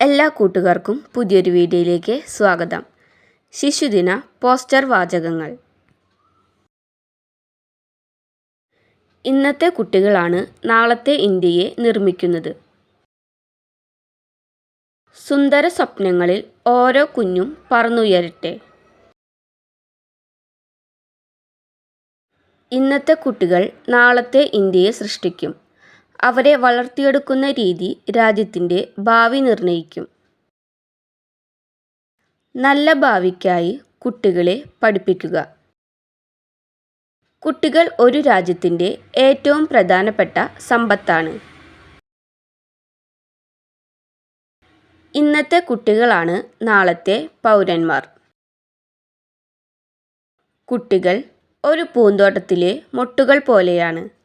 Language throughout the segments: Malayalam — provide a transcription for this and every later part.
എല്ലാ കൂട്ടുകാർക്കും പുതിയൊരു വീഡിയോയിലേക്ക് സ്വാഗതം. ശിശുദിന പോസ്റ്റർ വാചകങ്ങൾ. ഇന്നത്തെ കുട്ടികളാണ് നാളത്തെ ഇന്ത്യയെ നിർമ്മിക്കുന്നത്. സുന്ദര സ്വപ്നങ്ങളിൽ ഓരോ കുഞ്ഞും പറന്നുയരട്ടെ. ഇന്നത്തെ കുട്ടികൾ നാളത്തെ ഇന്ത്യയെ സൃഷ്ടിക്കും. അവരെ വളർത്തിയെടുക്കുന്ന രീതി രാജ്യത്തിന്റെ ഭാവി നിർണയിക്കും നല്ല ഭാവിക്കായി കുട്ടികളെ പഠിപ്പിക്കുക. കുട്ടികൾ ഒരു രാജ്യത്തിന്റെ ഏറ്റവും പ്രധാനപ്പെട്ട സമ്പത്താണ്. ഇന്നത്തെ കുട്ടികളാണ് നാളത്തെ പൗരന്മാർ. കുട്ടികൾ ഒരു പൂന്തോട്ടത്തിലെ മൊട്ടുകൾ പോലെയാണ്.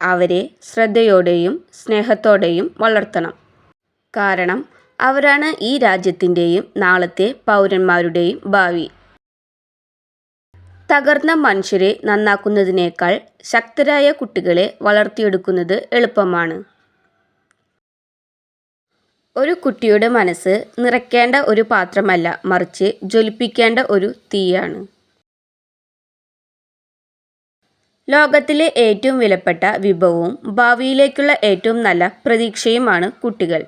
അവരെ ശ്രദ്ധയോടെയും സ്നേഹത്തോടെയും വളർത്തണം. കാരണം അവരാണ് ഈ രാജ്യത്തിന്റെയും നാളത്തെ പൗരന്മാരുടെയും ഭാവി. തകർന്ന മനുഷ്യരെ നന്നാക്കുന്നതിനേക്കാൾ ശക്തരായ കുട്ടികളെ വളർത്തിയെടുക്കുന്നത് എളുപ്പമാണ്. ഒരു കുട്ടിയുടെ മനസ്സ് നിറയ്ക്കേണ്ട ഒരു പാത്രമല്ല മറിച്ച് ജ്വലിപ്പിക്കേണ്ട ഒരു തീയാണ്. ലോകത്തിലെ ഏറ്റവും വിലപ്പെട്ട വിഭവവും ഭാവിയിലേക്കുള്ള ഏറ്റവും നല്ല പ്രതീക്ഷയുമാണ് കുട്ടികൾ.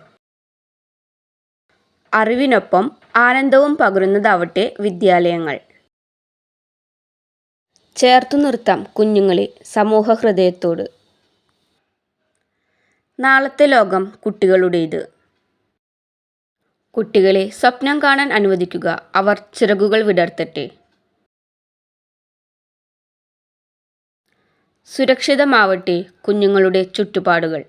അറിവിനൊപ്പം ആനന്ദവും പകരുന്നതാവട്ടെ വിദ്യാലയങ്ങൾ. ചേർത്തു നിർത്താം കുഞ്ഞുങ്ങളെ സമൂഹ ഹൃദയത്തോട് നാളത്തെ ലോകം കുട്ടികളുടേത്. കുട്ടികളെ സ്വപ്നം കാണാൻ അനുവദിക്കുക. അവർ ചിറകുകൾ വിടർത്തട്ടെ. സുരക്ഷിതമാവട്ടെ കുഞ്ഞുങ്ങളുടെ ചുറ്റുപാടുകൾ.